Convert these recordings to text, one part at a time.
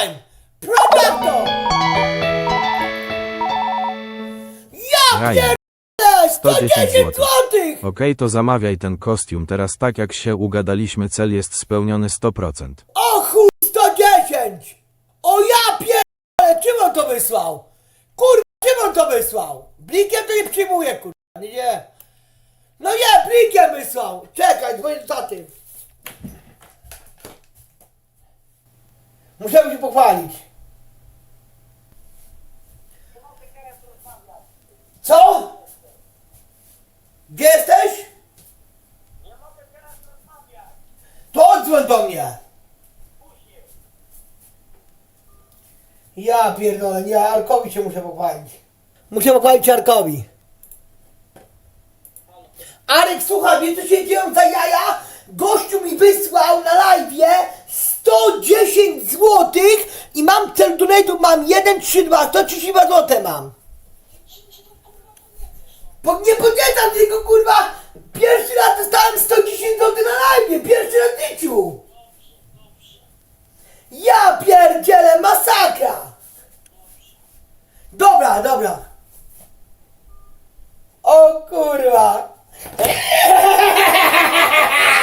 time! Prodawco! Ja pierdolę! 110 110 złotych. złotych! Okej, to zamawiaj ten kostium. Teraz tak jak się ugadaliśmy, cel jest spełniony 100%. O chuj 110! O ja pierdolę! Czym on to wysłał? Kurwa, czym on to wysłał? Blikiem to nie przyjmuje, kurwa, nie, nie. No nie, blikiem wysłał! Czekaj, dzwonię taty. Musiałem się pochwalić. Co? Gdzie jesteś? To odzwoń do mnie. Ja pierdolę, nie, Arkowi się muszę pochwalić. Muszę pochwalić Arkowi. Arek, słuchaj, wiesz co się dzieją za jaja? Gościu mi wysłał na live donate'u, mam 1, 3, 2, 132 zł mam. Bo nie podjętam tego kurwa! Pierwszy raz dostałem 110 zł na live, pierwszy raz w życiu! Ja pierdzielę, masakra! Dobra, dobra. O kurwa!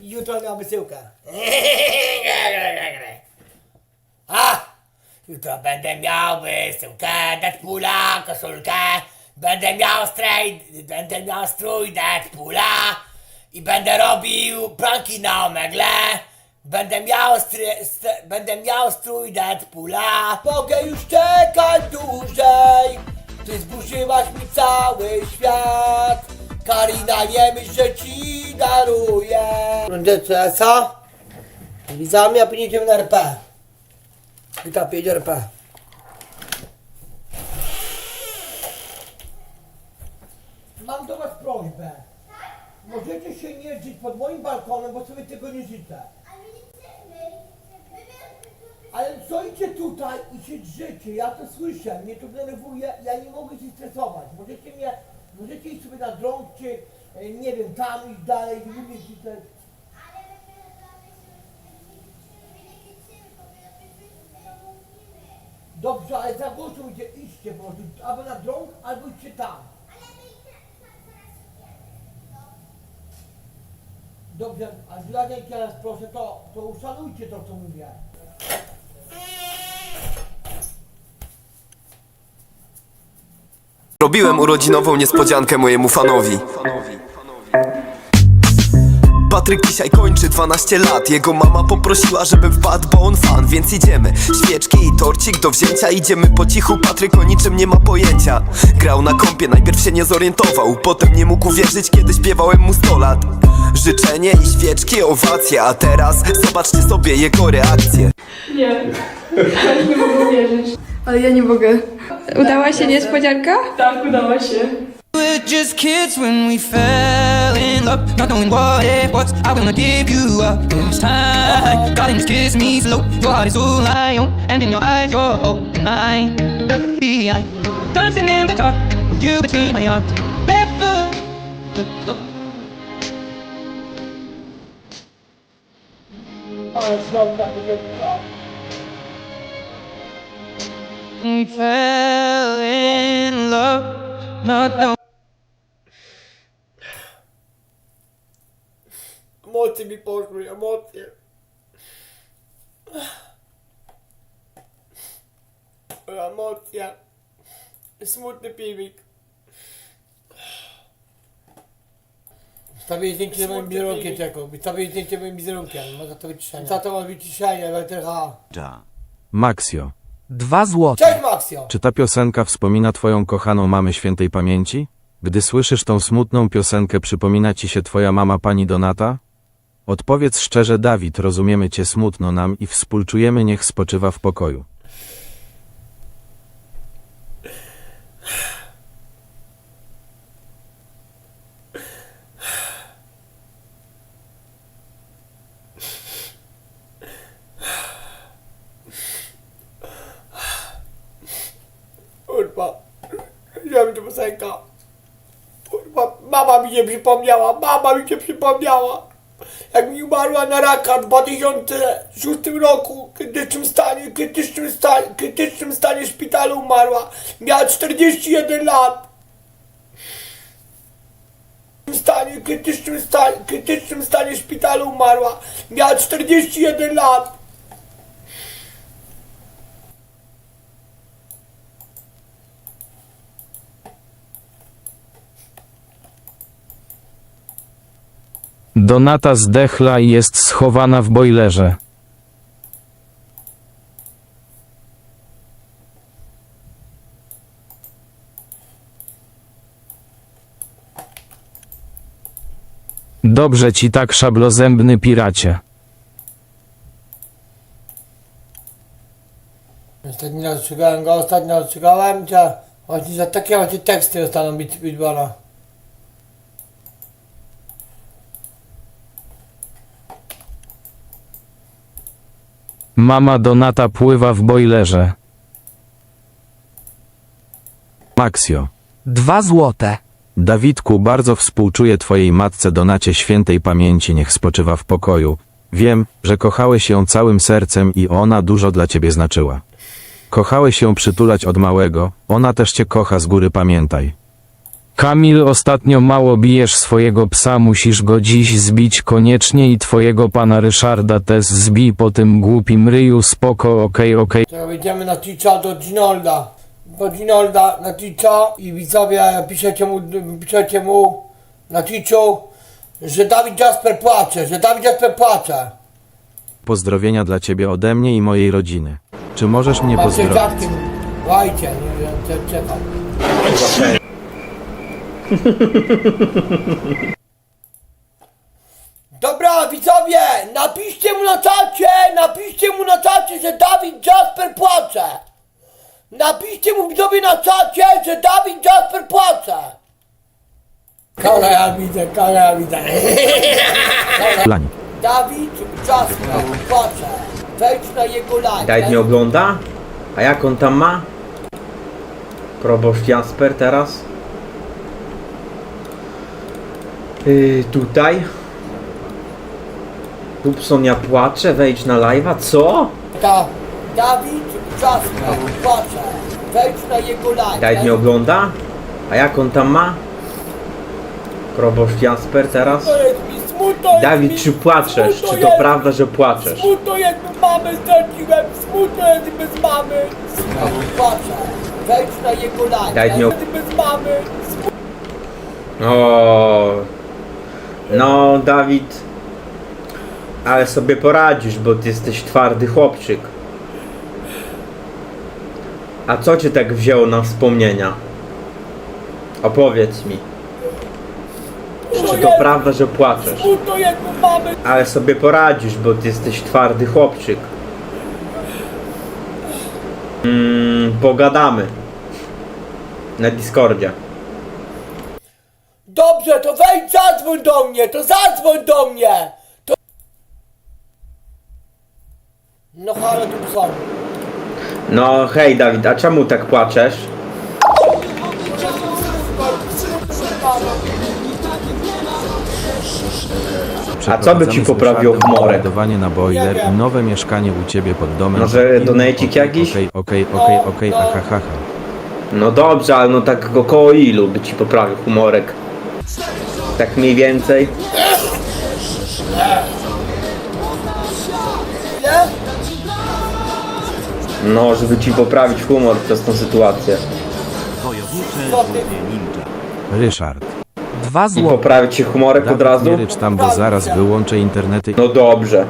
I jutro miał wysyłkę. A! Jutro będę miał wysyłkę, Deadpoola, koszulkę, będę miał strój, będę miał strój Deadpoola i będę robił pranki na omegle. Będę miał, stry, st, będę miał strój Deadpoola. Mogę już czekać dłużej. Ty zburzyłaś mi cały świat. Karina, nie myśl, że ci daruję. Rundę CS-a. Widzami, a później idziemy na RP. Tam jedzie RP. Mam do was prośbę. Możecie się nie żyć pod moim balkonem, bo sobie tego nie życzę. Ale stoicie tutaj i się drzecie, ja to słyszę, mnie to denerwuje, ja nie mogę się stresować. Możecie mnie, możecie iść sobie na drąg, czy nie wiem, tam iść dalej, mówię ci też. Dobrze, ale zagłosujcie, idźcie po prostu, albo na drąg, albo idźcie tam. Dobrze, a dla niej teraz proszę, to, to uszanujcie to, co mówię. Robiłem urodzinową niespodziankę mojemu fanowi Patryk dzisiaj kończy 12 lat Jego mama poprosiła, żebym wpadł, bo on fan Więc idziemy, świeczki i torcik do wzięcia Idziemy po cichu, Patryk o niczym nie ma pojęcia Grał na kompie, najpierw się nie zorientował Potem nie mógł uwierzyć, kiedy śpiewałem mu 100 lat Życzenie i świeczki, owacje A teraz zobaczcie sobie jego reakcję Nie. Nie mogę uwierzyć. Ale ja nie mogę. Udała się niespodzianka? Tak, udało się. Were just kids when we fell in love, not knowing what it was. I wanna give you up this time. Darling, just kiss me slow. Your heart is all I own, and in your eyes, you're all mine. I dancing in the dark, with you between my arms. Barefoot. We fell in love, not knowing. Emocje mi poszły, emocje. Emocje. Smutny piwik. Wstawię zdjęcie z moim wizerunkiem, czekał. Wstawię zdjęcie z moim wizerunkiem. Ma za to wyciszenie. Za to ma wyciszenie, WTH. Maxio, Dwa złote. Cześć Maxio! czy ta piosenka wspomina twoją kochaną mamę świętej pamięci? Gdy słyszysz tą smutną piosenkę, przypomina ci się twoja mama pani Donata? Odpowiedz szczerze, Dawid, rozumiemy cię smutno nam i współczujemy, niech spoczywa w pokoju. Kurwa, chciałem tu piosenka. Mama mi nie przypomniała, mama mi nie przypomniała. Jak mi umarła na raka w 2006 roku, w krytycznym stanie, krytycznym stanie, krytycznym stanie szpitalu umarła. Miała 41 lat. W stanie, krytycznym stanie, krytycznym stanie szpitalu umarła. Miała 41 lat. Donata zdechla i jest schowana w bojlerze. Dobrze ci tak szablozębny piracie. Ostatni raz go, ostatni raz ostrzegałem cię. Właśnie za takie właśnie teksty dostaną bit, bitbara. Mama Donata pływa w bojlerze. Maksio. Dwa złote. Dawidku, bardzo współczuję Twojej matce Donacie świętej pamięci, niech spoczywa w pokoju. Wiem, że kochałeś ją całym sercem i ona dużo dla Ciebie znaczyła. Kochałeś ją przytulać od małego, ona też Cię kocha z góry, pamiętaj. Kamil, ostatnio mało bijesz swojego psa, musisz go dziś zbić koniecznie i Twojego pana Ryszarda też zbij po tym głupim ryju, spoko, okej, okej. To wejdziemy na Twitcha do Ginolda. Do Ginolda na Twitcha i widzowie piszecie mu, piszecie mu na Twitchu, że Dawid Jasper płacze, że Dawid Jasper płacze. Pozdrowienia dla Ciebie ode mnie i mojej rodziny. Czy możesz mnie Patrzcie pozdrowić? dziadkiem. Łajcie, nie wiem, cze- czekam. Dobra, widzowie, napiszcie mu na czacie, napiszcie mu na czacie, że Dawid Jasper płacze. Napiszcie mu widzowie na czacie, że Dawid Jasper płacze. Kole ja widzę, kole ja widzę. Lań. Dawid Jasper płacze. Wejdź na jego live. Daj nie ogląda? A jak on tam ma? Proboszcz Jasper teraz? Yy, tutaj? Tubsonia płacze, wejdź na live'a, co? Da, Dawid Jasper płacze. Wejdź na jego live. Daj nie ogląda? A jak on tam ma? Proboszcz Jasper teraz? To jest mi smutno jest Dawid, mi, czy płaczesz? smutno Czy to jest, prawda, że płaczesz? Smutno jest, bo mamę straciłem, smutno jest bez mamy. Płaczę. Wejdź na jego live. Daj nie- Jest bez mamy. O, no Dawid, ale sobie poradzisz, bo ty jesteś twardy chłopczyk. A co cię tak wzięło na wspomnienia? Opowiedz mi. Czy to prawda, że płaczesz? Ale sobie poradzisz, bo ty jesteś twardy chłopczyk. Mm, pogadamy. Na Discordzie. Dobrze, to wejdź, zadzwoń do mnie, to zadzwoń do mnie. To... No halo, tu są. No hej Dawid, a czemu tak płaczesz? A co by ci poprawiło humorek? Ładowanie na boiler i nowe mieszkanie u ciebie pod domem. Może donajcik jakiś? Okej, okej, okej, okej, aha, ha, ha. No dobrze, ale no tak około ilu by ci poprawił humorek? Tak mniej więcej? No, żeby ci poprawić humor przez tą sytuację. Ryszard. Dwa I poprawić ci humorek od razu? nie rycz tam, bo zaraz wyłączę internety. No dobrze.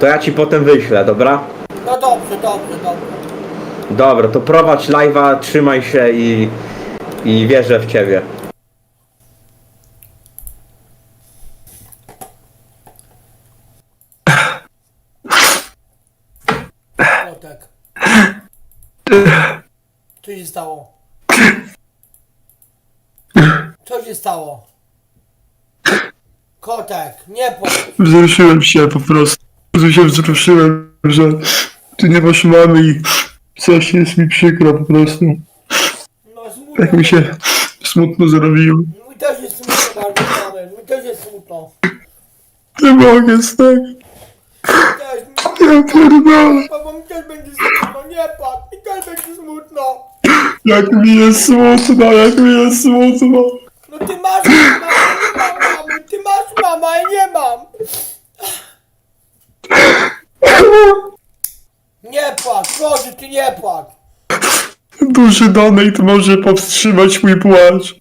To ja ci potem wyślę, dobra? No dobrze, dobrze, dobrze. Dobra, to prowadź live'a, trzymaj się i... I wierzę w ciebie. Stało? Co się stało? Kotek, nie płacz. Wzruszyłem się po prostu. Bardzo się wzruszyłem, że ty nie masz mamy i coś jest mi przykro po prostu. No smutno Tak mi się smutno zrobiło. Mi też jest smutno bardzo, mamy. Mi też jest smutno. Nie mogę z. Mi też, mi, Ja pierdolę. bo mi też będzie smutno, nie płacz. Mi też będzie smutno. Jak mi jest smutno, jak mi jest smutno. No ty masz mamę, ja nie mam mamy. Ty masz mamę, a ja nie mam. Nie płacz, proszę ty nie płacz. Duży donate może powstrzymać mój płacz.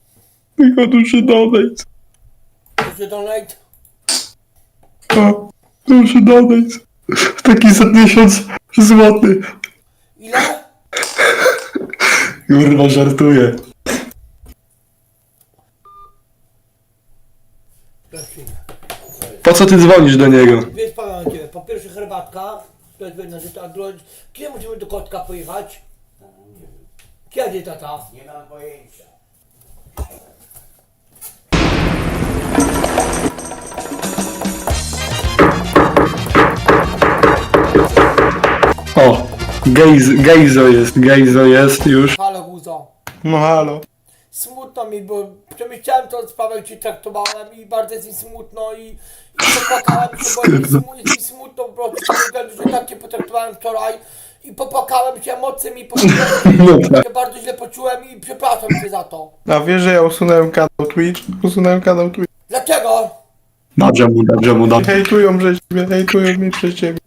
Tylko duży donate. Proszę donate. O, duży donate. Taki za tysiąc złoty. Ile? Kurwa, żartuję. Po co ty dzwonisz do niego? Mam do ciebie. Po pierwsze herbatka, to jest jedna rzecz, a druga kiedy musimy do kotka pojechać? Kiedy tata? Nie mam pojęcia. Gejz, gejzo jest, gejzo jest już. Halo Guzo. No halo. Smutno mi, bo przemyślałem tą sprawę, jak cię traktowałem i bardzo jest mi smutno i, i popłakałem się, bo jest mi, smu- jest mi smutno po prostu, z tego względu, że tak cię potraktowałem wczoraj i popłakałem się, emocje mi No tak. się bardzo źle poczułem i przepraszam cię za to. A wiesz, że ja usunąłem kanał Twitch? Usunąłem kanał Twitch. Dlaczego? Dobrze mu, dobrze mu, dobrze. Hejtują przez ciebie, hejtują mi przez ciebie.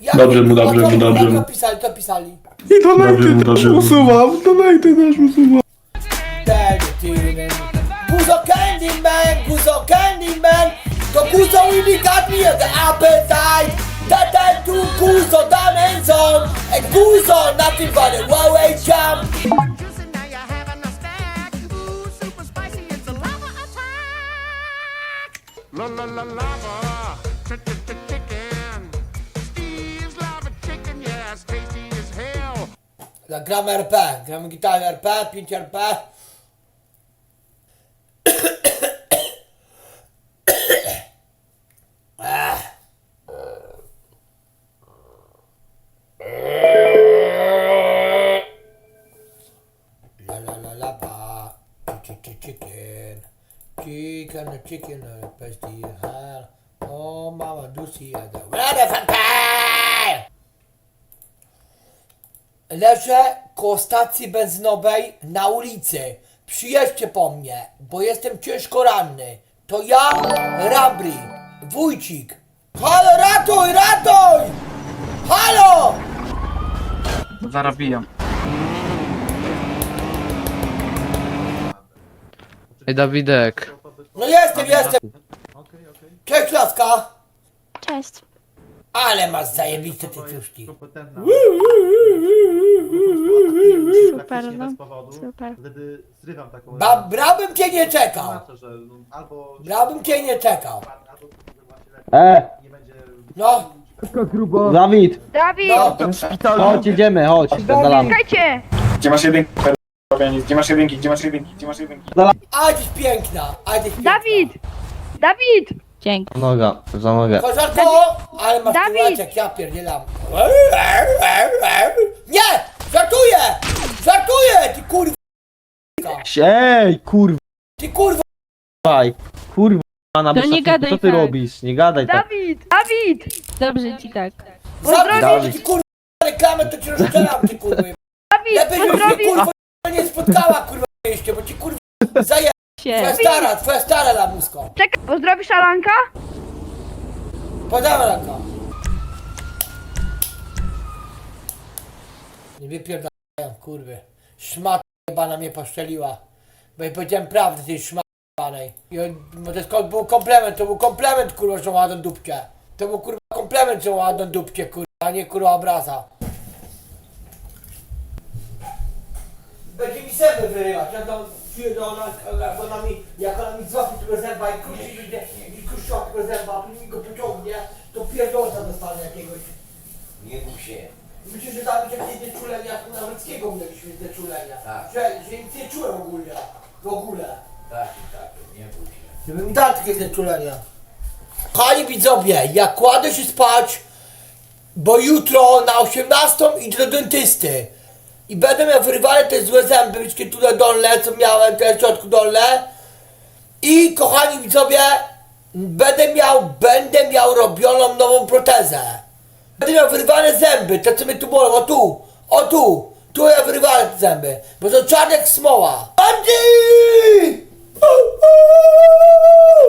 Jak, Dobrze mu, dobrze mu, dobrze mu. to pisali, to pisali. I Dobrze mu, donaty też dobrze mu. usuwam, donaty też usuwam. Guzo Candyman, Guzo Candyman, to Guzo really got me at the appetite. That that to Guzo down and zone, and Guzo nothing but a one-way jump. juicy, now you're having a snack. Ooh, super spicy, it's a lava attack. La la la lava. Gramy RP, gramy gitarę RP, 5 RP. La la la la ba, Chi- chi- chicken, chicken, chicken, uh, pasty hell. Oh, mama, do see the weather Leżę koło stacji benzynowej na ulicy. Przyjedźcie po mnie, bo jestem ciężko ranny. To ja, Rabri, wójcik. Halo, ratuj, ratuj! Halo! Zarabijam. Ej, Dawidek. No jestem, jestem. Cześć, laska. Cześć. Ale masz zajebiste te ciuszki. Super, no. Super. Wtedy zrywam taką Ba, brałbym cię nie czekał. że albo Brałbym cię nie czekał. E, No, Dawid, Dawid, no. chodź, idziemy, chodź, zadalamy. czekajcie! Gdzie masz jedynki? Gdzie masz jedynki? Gdzie masz jedynki? Gdzie masz jedynki? Aleś piękna, aleś piękna. Dawid! Dawid! Dzięki. Noga, za nogę. Koleżanko, ale masz Dawid! tyłeczek, ja pierdzielam. Nie! Żartuję! Żartuję! Ty kurwa! Ej, kurwa, Ty kurwa! kurwa, na To nie gadaj co ty tak. robisz? Nie gadaj tak. Dawid! Dawid! Dobrze ci tak. Zamknij ty kurwa reklamę, to ci rozstrzelam, ty kurwa. Dawid, Lepiej żebyś mnie kurwa nie spotkała kurwa mieście, bo ci kurwa zaje... Twoja się. stara, twoja stara lamusko. Czekaj, pozdrowisz Alanka? Podamy rękę. Nie wypierdają, kurwy. Szmata jebana mnie poszczeliła. Bo ja powiedziałem prawdę tej szmaty jebanej. I on, bo to jest, ko- był komplement, to był komplement, kurwa, że ma ładną dupkę. To był kurwa komplement, że ma ładną dupkę, kurwa, a nie kurwa obraza. Będzie mi zęby wyrywać, ja tam czuję, że ona, jak ona mi, jak ona mi złapie tego zęba i kruszy, i kruszy tego zęba, a mi go pociągnie, to pierdolca dostanę jakiegoś. Nie bój się. Myślę, że tam jakieś znieczulenia, jak u Nawrockiego mieliśmy znieczulenia. Tak. Że, że nic nie czułem ogólnie. W ogóle. Tak, tak, nie bój się. Żebym dał takie znieczulenia. Kochani widzowie, ja kładę się spać, bo jutro na 18 idę do dentysty. I będę miał wyrywane te złe zęby, wszystkie tutaj dolne, co miałem, te w środku dolne. I kochani widzowie, będę miał, będę miał robioną nową protezę. Będę miał wyrywane zęby, te co mnie tu bolą, o tu, o tu, tu ja wyrywałem te zęby, bo to czarnek smoła. Andy!